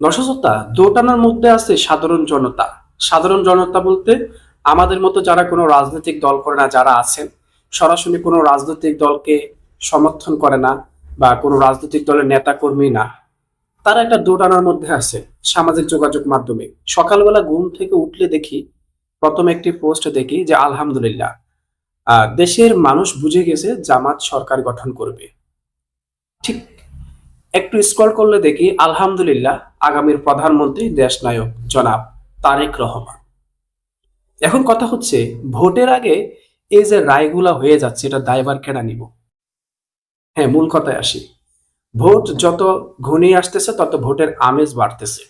দর্শকতা দোটানার মধ্যে আছে সাধারণ জনতা। সাধারণ জনতা বলতে আমাদের মতো যারা কোনো রাজনৈতিক দল করে না, যারা আছেন, সরাসরি কোনো রাজনৈতিক দলকে সমর্থন করে না বা কোনো রাজনৈতিক দলের নেতা কর্মী না। তারা একটা দোটানার মধ্যে আছে সামাজিক যোগাযোগ মাধ্যমে। সকালবেলা ঘুম থেকে উঠলে দেখি, প্রথম একটি পোস্ট দেখি যে, আলহামদুলিল্লাহ দেশের মানুষ বুঝে গেছে জামাত সরকার গঠন করবে। ঠিক একটু স্ক্রল করলে দেখি, আলহামদুলিল্লাহ আগামীর প্রধানমন্ত্রী দেশনায়ক জনাব তারেক রহমান। এখন কথা হচ্ছে, ভোটের আগে এই যে রায়গুলা হয়ে যাচ্ছে, এটা দায়ভার কেনা নিব? হ্যাঁ মূল কথায় আসি। ভোট যত ঘনিয়ে আসতেছে, তত ভোটের আমেজ বাড়তেছে।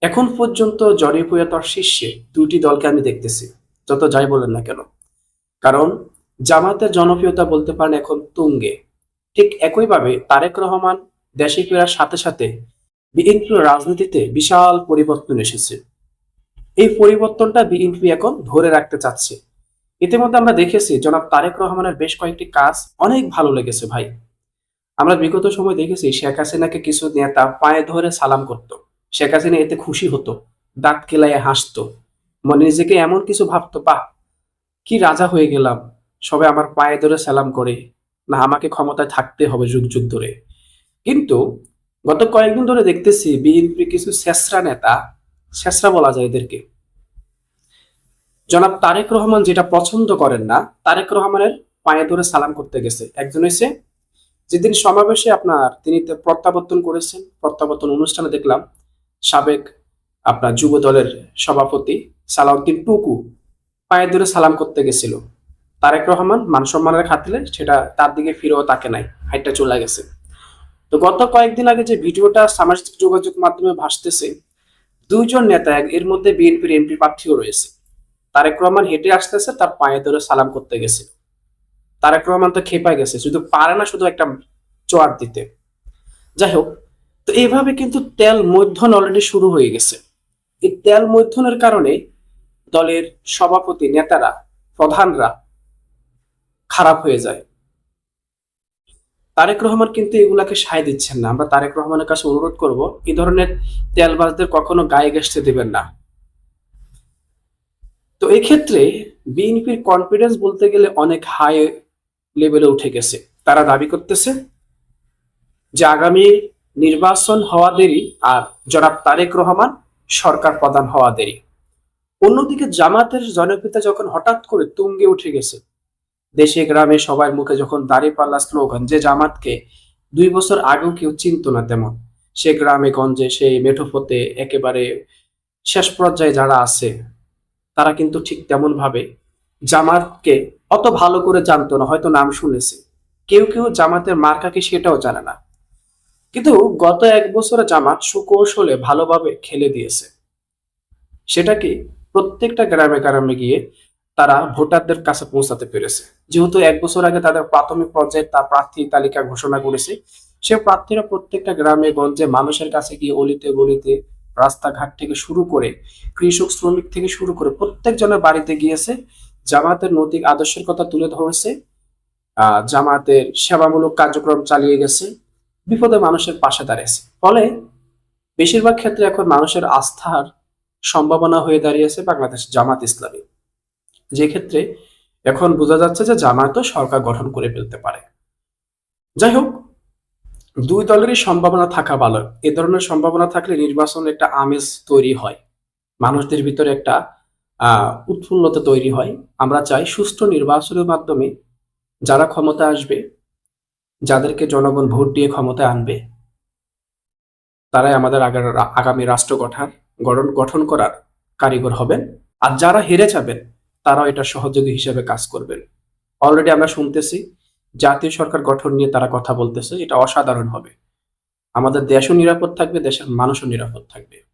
এখন পর্যন্ত জনপ্রিয়তার শীর্ষে দুটি দলকে আমি দেখতেছি, যত যাই বলেন না কেন। কারণ জামাতের জনপ্রিয়তা বলতে পারেন এখন তুঙ্গে। ঠিক একইভাবে তারেক রহমান দেশে ফেরার সাথে সাথে বিএনপির রাজনীতিতে বিশাল পরিবর্তন এসেছে। এই পরিবর্তনটা বিএনপি এখন ধরে রাখতে চাচ্ছে। ইতিমধ্যে আমরা দেখেছি, জনাব তারেক রহমানের বেশ কয়েকটি কাজ অনেক ভালো লেগেছে ভাই। আমরা বিগত সময় দেখেছি, শেখ হাসিনাকে কিছু নেতা পায়ে ধরে সালাম করত। শেখ হাসিনা এতে খুশি হতো, দাঁত কেলায় হাসতো। মানে নিজেকে এমন কিছু ভাবতো, বাহ, কি রাজা হয়ে গেলাম। সবাই আমার পায়ে ধরে সালাম করে। না, আমাকে ক্ষমতায় থাকতে হবে যুগ যুগ ধরে। কিন্তু গত কয়েকদিন ধরে দেখতেছি বিএনপি কিছু শেষরা নেতা, শেষরা বলা যায় এদেরকে। জনাব তারেক রহমান যেটা পছন্দ করেন না, তারেক রহমানের পায়ে ধরে সালাম করতে গেছে। একজন এসে যেদিন সমাবেশে আপনার তিনি প্রত্যাবর্তন করেছেন, প্রত্যাবর্তন অনুষ্ঠানে দেখলাম সাবেক আপনার যুব দলের সভাপতি সালাউদ্দিন টুকু পায়ে ধরে সালাম করতে গেছিল। তারেক রহমান মান সম্মানের খাতিলে সেটা তার দিকে ফিরেও তাকে নাই, হাইটটা চলে গেছে। তো গত কয়েকদিন আগে যে ভিডিওটা সামাজিক যোগাযোগ মাধ্যমে ভাসতেছে, দুইজন নেতা এর মধ্যে বিএনপির এমপি প্রার্থীও রয়েছে। তারেক রহমান হেঁটে আসতেছে, তার পায়ে ধরে সালাম করতে গেছে তারেক রহমান তো খেপায় গেছে, শুধু পারে না, শুধু একটা চোয়ার দিতে। যাই হোক, তো এইভাবে কিন্তু তেল মধ্যন অলরেডি শুরু হয়ে গেছে। এই তেল মধ্যনের কারণে দলের সভাপতি, নেতারা, প্রধানরা খারাপ হয়ে যায়। তারেক রহমান কিন্তু এগুলাকে সায় দিচ্ছেন না। আমরা তারেক রহমানের কাছে অনুরোধ করব, এই ধরনের তেলবাজদের কখনো গায়ে ঘেসতে দেবেন না। তো এই ক্ষেত্রে বিএনপির কনফিডেন্স বলতে গেলে অনেক হাই লেভেলে উঠে গেছে। তারা দাবি করতেছে যে আগামী নির্বাচন হওয়া দেরি আর জনাব তারেক রহমান সরকার প্রধান হওয়া দেরি। অন্যদিকে জামাতের জনপ্রিয়তা যখন হঠাৎ করে তুঙ্গে উঠে গেছে দেশে গ্রামে সবার মুখে যখন দাঁড়িয়ে পাল্লা স্লোগান, যে জামাতকে দুই বছর আগেও কেউ চিনতো না তেমন, সে গ্রামে, গঞ্জে সেই মেঠোপথে একেবারে শেষ পর্যায়ে যারা আছে, তারা কিন্তু ঠিক তেমন ভাবে জামাতকে অত ভালো করে জানতো না, হয়তো নাম শুনেছে। কেউ কেউ জামাতের মার্কা কি সেটাও জানে না। কিন্তু গত এক বছরে জামাত সুকৌশলে ভালোভাবে খেলে দিয়েছে। সেটা কি প্রত্যেকটা গ্রামে গ্রামে গিয়ে তারা ভোটারদের কাছে পৌঁছাতে পেরেছে। যেহেতু এক বছর আগে তাদের প্রাথমিক পর্যায়ে তার প্রার্থী তালিকা ঘোষণা করেছে, সে প্রার্থীরা প্রত্যেকটা গ্রামে, গঞ্জে মানুষের কাছে গিয়ে অলিতে, গলিতে, রাস্তাঘাট থেকে শুরু করে, কৃষক, শ্রমিক থেকে শুরু করে প্রত্যেকজনের বাড়িতে গিয়েছে জামাতের নৈতিক আদর্শের কথা তুলে ধরেছে জামাতের সেবামূলক কার্যক্রম চালিয়ে গেছে, বিপদে মানুষের পাশে দাঁড়িয়েছে। ফলে বেশিরভাগ ক্ষেত্রে এখন মানুষের আস্থার সম্ভাবনা হয়ে দাঁড়িয়েছে বাংলাদেশ জামাত ইসলামী। যে ক্ষেত্রে এখন বোঝা যাচ্ছে যে জামায়াতও সরকার গঠন করে ফেলতে পারে। যাই হোক, দুই দলেরই সম্ভাবনা থাকা ভালো। এ ধরনের সম্ভাবনা থাকলে নির্বাচন একটা আমেজ তৈরি হয়। মানুষদের ভিতরে একটা উৎফুল্লতা তৈরি হয়। আমরা চাই সুষ্ঠু নির্বাচনের মাধ্যমে যারা ক্ষমতা আসবে, যাদেরকে জনগণ ভোট দিয়ে ক্ষমতায় আনবে, তারাই আমাদের আগামী রাষ্ট্র গঠন গঠন করার কারিগর হবেন। আর যারা হেরে যাবেন তারাও এটা সহযোগী হিসেবে কাজ করবেন। অলরেডি আমরা শুনতেছি, জাতীয় সরকার গঠন নিয়ে তারা কথা বলতেছে, এটা অসাধারণ হবে। আমাদের দেশও নিরাপদ থাকবে, দেশের মানুষও নিরাপদ থাকবে।